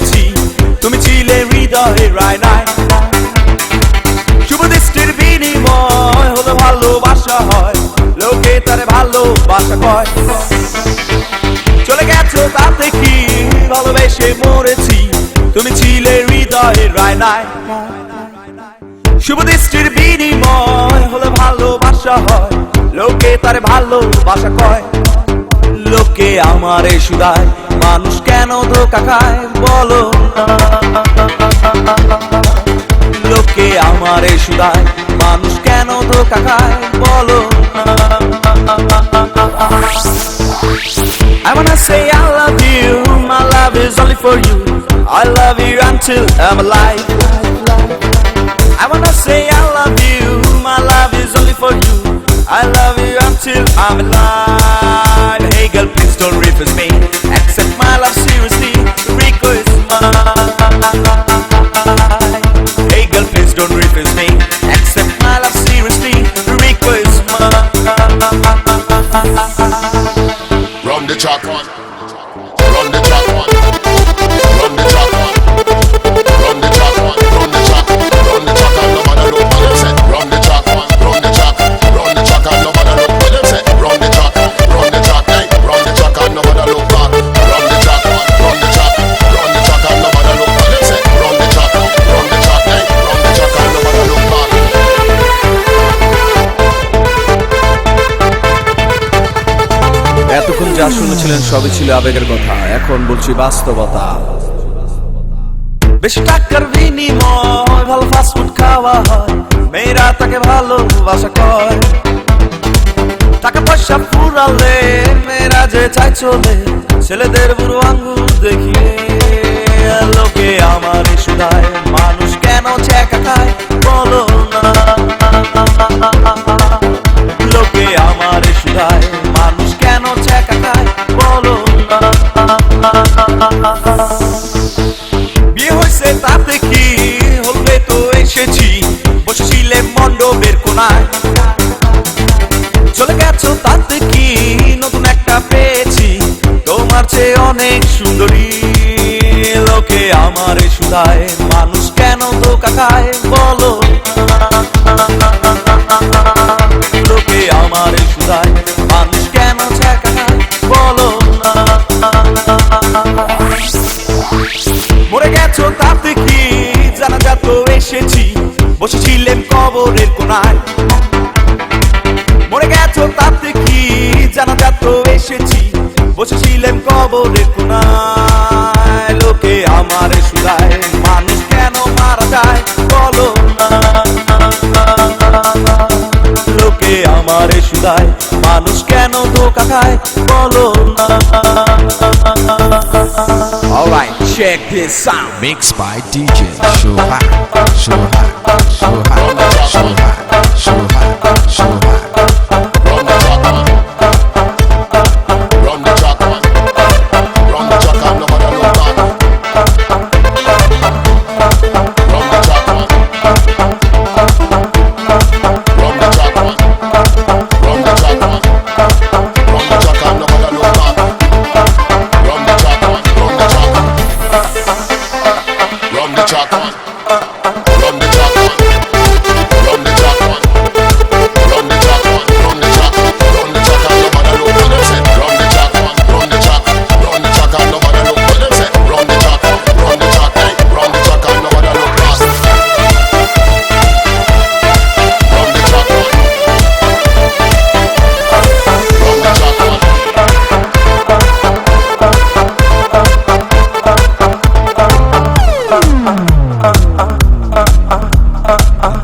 ছিলে হৃদয়ে রায় নাই। শুভ দৃষ্টির বিনিময় হলো ভালোবাসা হয়। লোকে তারে ভালোবাসা কয়। চলে গেছো তাতে কি? ভালোবেসে মরেছি। তুমি ছিলে হৃদয়ের রায় নাই। শুভ দৃষ্টির বিনিময় হলো ভালোবাসা হয়। লোকে তারে ভালোবাসা কয়। লোকে আমারে সুদায় মানুষ কেন ধোকা খায় বলো। লোকে আমারে সুদায় মানুষ কেন ধোকা খায় বলো I wanna say I love you, my love is only for you. I love you until I'm alive. I wanna say I love you, my love is only for you. I love you until I'm alive. Hey girl, please don't refuse me. Bye. যা শুনেছিলেন সবই ছিল আবেগের কথা। এখন বলছি বাস্তবতা। বেশি টাকার বিনিময়, ভালো ফাস্টফুড খাওয়া হয়। মেয়েরা তাকে ভালোবাসা কয়। টাকা পয়সা ফুরালে, মেয়েরা যে চাই চলে। ছেলেদের বুড়ো আঙ্গুল দেখিয়ে, লোকে আমার আমার সুদায় মানুষ কেন ধোকা খায় বলো? লোকে সুদায় মানুষ কেন বলো? মরে গেছো তাতে কি জানা যাত এসেছি, বসেছিলেন কবরের কোনায়। মরে গেছো তাতে কি জানা যাত এসেছি, বসেছিলেন কবরের কোনায়। কেন ধোকা খায় বলো না Alright, check this out. Mixed by DJ Shohak. Shohak.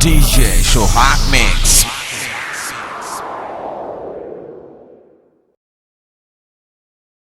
DJ Shohak Mix.